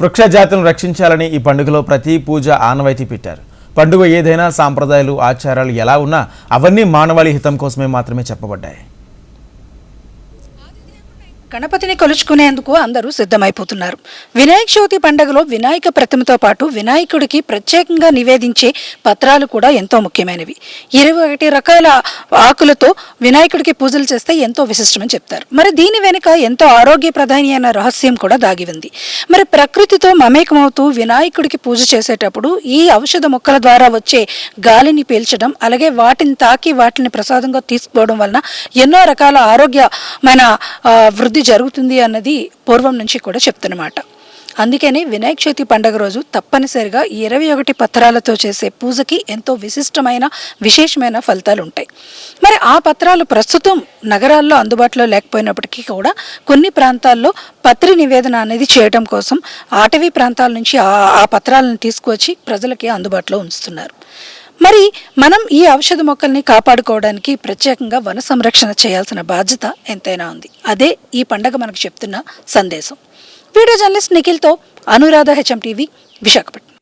వృక్ష జాతులను రక్షించాలని ఈ పండుగలో ప్రతి పూజ ఆనవాయితీ పెట్టారు. పండుగ ఏదైనా సాంప్రదాయాలు ఆచారాలు ఎలా ఉన్నా అవన్నీ మానవాళి హితం కోసమే మాత్రమే చెప్పబడ్డాయి. గణపతిని కొలుచుకునేందుకు అందరూ సిద్ధమైపోతున్నారు. వినాయక చవితి పండుగలో వినాయక ప్రతిమతో పాటు వినాయకుడికి ప్రత్యేకంగా నివేదించే పత్రాలు కూడా ఎంతో ముఖ్యమైనవి. ఇరవై ఒకటి రకాల ఆకులతో వినాయకుడికి పూజలు చేస్తే ఎంతో విశిష్టమని చెప్తారు. మరి దీని వెనుక ఎంతో ఆరోగ్యప్రధాని అయిన రహస్యం కూడా దాగి ఉంది. మరి ప్రకృతితో మమేకమవుతూ వినాయకుడికి పూజ చేసేటప్పుడు ఈ ఔషధ మొక్కల ద్వారా వచ్చే గాలిని పీల్చడం అలాగే వాటిని తాకి వాటిని ప్రసాదంగా తీసుకోవడం వలన ఎన్నో రకాల ఆరోగ్యమైన వృద్ధి వృద్ధి జరుగుతుంది అన్నది పూర్వం నుంచి కూడా చెప్తున్నమాట. అందుకనే వినాయక చవితి పండుగ రోజు తప్పనిసరిగా ఇరవై ఒకటి పత్రాలతో చేసే పూజకి ఎంతో విశిష్టమైన విశేషమైన ఫలితాలు ఉంటాయి మరి ఆ పత్రాలు ప్రస్తుతం నగరాల్లో అందుబాటులో లేకపోయినప్పటికీ కూడా కొన్ని ప్రాంతాల్లో పత్రి నివేదన అనేది చేయడం కోసం అటవీ ప్రాంతాల నుంచి ఆ పత్రాలను తీసుకువచ్చి ప్రజలకి అందుబాటులో ఉంచుతున్నారు. మరి మనం ఈ ఔషధ మొక్కల్ని కాపాడుకోవడానికి ప్రత్యేకంగా వన సంరక్షణ చేయాల్సిన బాధ్యత ఎంతైనా ఉంది. అదే ఈ పండగ మనకు చెప్తున్న సందేశం. వీడియో జర్నలిస్ట్ నిఖిల్తో అనురాధ హెచ్ఎం టీవీ విశాఖపట్నం.